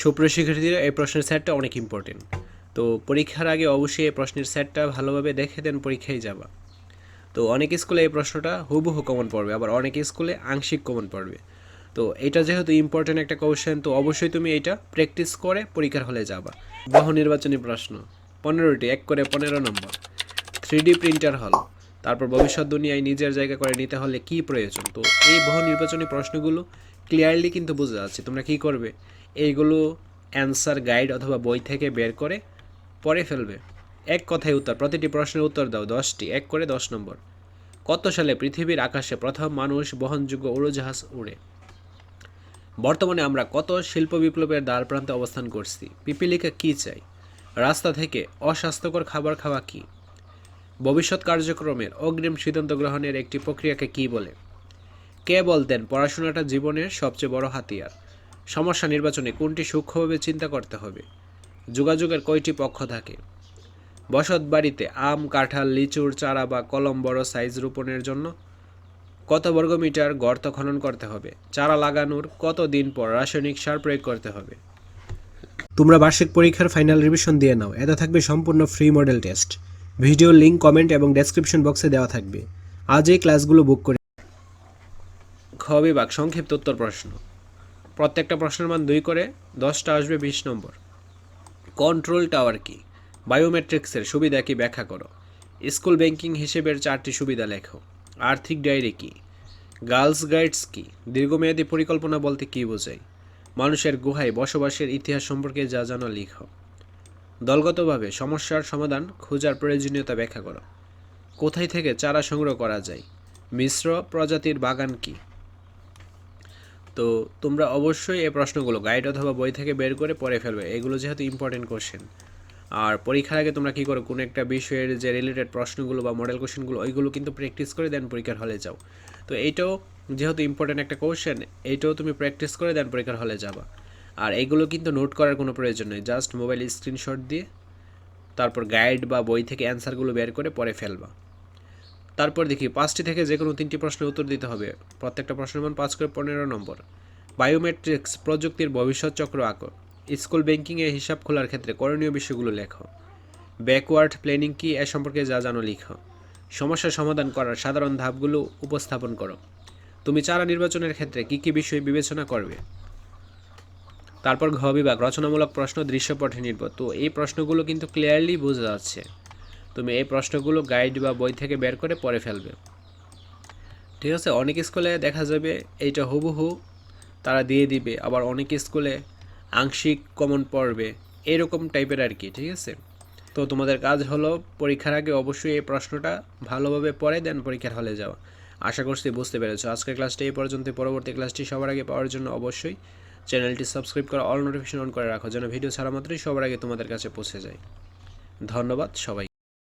সুপ্রিয় শিক্ষার্থীরা, এই প্রশ্নের সেটটা অনেক ইম্পর্টেন্ট তো পরীক্ষার আগে অবশ্যই এই প্রশ্নের সেটটা ভালোভাবে দেখে দেন, পরীক্ষায় যাবা। তো অনেক স্কুলে এই প্রশ্নটা হুবহু কমন পড়বে, আবার অনেক স্কুলে আংশিক কমন পড়বে। তো এটা যেহেতু ইম্পর্টেন্ট একটা কোয়েশ্চেন তো অবশ্যই তুমি এটা প্র্যাকটিস করে পরীক্ষার হলে যাবা। বহু নির্বাচনী প্রশ্ন, পনেরোটি, এক করে পনেরো নম্বর। থ্রি ডি প্রিন্টার হল, তারপর ভবিষ্যৎ দুনিয়ায় নিজের জায়গা করে নিতে হলে কি প্রয়োজন? তো এই বহু নির্বাচনী প্রশ্নগুলো ক্লিয়ারলি কিন্তু বোঝা যাচ্ছে, তোমরা কি করবে? এইগুলো অ্যান্সার গাইড অথবা বই থেকে বের করে পড়ে ফেলবে। এক কথায় উত্তর, প্রতিটি প্রশ্নের উত্তর দাও, দশটি, এক করে দশ নম্বর। কত সালে পৃথিবীর আকাশে প্রথম মানুষ বহনযোগ্য উড়োজাহাজ উড়ে? বর্তমানে আমরা কত শিল্প বিপ্লবের দ্বার প্রান্তে অবস্থান করছি? পিপিলিকা কী চাই? রাস্তা থেকে অস্বাস্থ্যকর খাবার খাওয়া কী? ভবিষ্যৎ কার্যক্রমের অগ্রিম সিদ্ধান্ত গ্রহণের একটি প্রক্রিয়াকে কী বলে? কে বলতেন পড়াশোনাটা জীবনের সবচেয়ে বড় হাতিয়ার? সমস্যা নির্বাচনে কোনটি সূক্ষ্মভাবে চিন্তা করতে হবে? যোগাযোগের কয়টি পক্ষ থাকে? বসত বাড়িতে আম, কাঁঠাল, লিচুর চারা বা কলম বড় সাইজ রোপণের জন্য কত বর্গমিটার গর্ত খনন করতে হবে? চারা লাগানোর কত দিন পর রাসায়নিক সার প্রয়োগ করতে হবে? তোমরা বার্ষিক পরীক্ষার ফাইনাল রিভিশন দিয়ে নাও। এতে থাকবে সম্পূর্ণ free model test. Video link comment এবং ডেসক্রিপশন বক্সে দেওয়া থাকবে। আজ এই ক্লাসগুলো বুক করে খ বিভাগ, সংক্ষিপ্ত উত্তর প্রশ্ন। প্রত্যেকটা প্রশ্নের মান দুই করে, দশটা আসবে বিশ নম্বর। কন্ট্রোল টাওয়ার কি? বায়োমেট্রিক্সের সুবিধা কি ব্যাখ্যা করো। স্কুল ব্যাংকিং হিসেবের চারটি সুবিধা লেখো। আর্থিক ডায়েরি কি? গার্লস গাইডস কি? দীর্ঘমেয়াদী পরিকল্পনা বলতে কী বোঝায়? মানুষের গুহায় বসবাসের ইতিহাস সম্পর্কে যা জানো লিখো। দলগতভাবে সমস্যার সমাধান খোঁজার প্রয়োজনীয়তা ব্যাখ্যা করো। কোথায় থেকে চারা সংগ্রহ করা যায়? মিশ্র প্রজাতির বাগান কি? তো তোমরা অবশ্যই এই প্রশ্নগুলো গাইড অথবা বই থেকে বের করে পড়ে ফেলবে। এগুলো যেহেতু ইম্পর্টেন্ট কোশ্চেন আর পরীক্ষার আগে তোমরা কী করো? কোনো একটা বিষয়ের যে রিলেটেড প্রশ্নগুলো বা মডেল কোশ্চেনগুলো ওইগুলো কিন্তু প্র্যাকটিস করে দেন পরীক্ষার হলে যাও। তো এইটাও যেহেতু ইম্পর্টেন্ট একটা কোশ্চেন এইটাও তুমি প্র্যাকটিস করে দেন পরীক্ষার হলে যাবা। আর এগুলো কিন্তু নোট করার কোনো প্রয়োজন নেই। জাস্ট মোবাইল স্ক্রিনশট দিয়ে তারপর গাইড বা বই থেকে অ্যান্সারগুলো বের করে পরে ফেলবা। তারপর দেখি, পাঁচটি থেকে যে কোনো তিনটি প্রশ্নের উত্তর দিতে হবে। প্রত্যেকটা প্রশ্নের মান পাঁচ করে পনেরো নম্বর। বায়োমেট্রিক্স প্রযুক্তির ভবিষ্যৎ চক্র আঁকো। স্কুল ব্যাংকিংয়ে হিসাব খোলার ক্ষেত্রে করণীয় বিষয়গুলো লেখো। ব্যাকওয়ার্ড প্ল্যানিং কি এ সম্পর্কে যা জানো লিখো। সমস্যা সমাধান করার সাধারণ ধাপগুলো উপস্থাপন করো। তুমি চারা নির্বাচনের ক্ষেত্রে কী কী বিষয় বিবেচনা করবে? তারপর ঘ বিভাগ, রচনামূলক প্রশ্ন, দৃশ্যপটে নির্ভর। তো এই প্রশ্নগুলো কিন্তু ক্লিয়ারলি বোঝা যাচ্ছে। তুমি এই প্রশ্নগুলো গাইড বা বই থেকে বের করে পড়ে ফেলবে। ঠিক আছে, অনেক স্কুলে দেখা যাবে এইটা হুবহু তারা দিয়ে দিবে, আবার অনেক স্কুলে আংশিক কমন পড়বে, এরকম টাইপের আর কি, ঠিক আছে? তো তোমাদের কাজ হলো পরীক্ষার আগে অবশ্যই এই প্রশ্নটা ভালোভাবে পড়ে, দেন পরীক্ষার হলে যাওয়া আশা করছি বুঝতে পেরেছ। আজকের ক্লাসটা এই পর্যন্ত, পরবর্তী ক্লাসটি সবার আগে পাওয়ার জন্য অবশ্যই চ্যানেলটি সাবস্ক্রাইব করে অল নোটিফিকেশন অন করে রাখো, যেন ভিডিও ছাড়া মাত্রই সবার আগে তোমাদের কাছে পৌঁছে যায়। ধন্যবাদ সবাই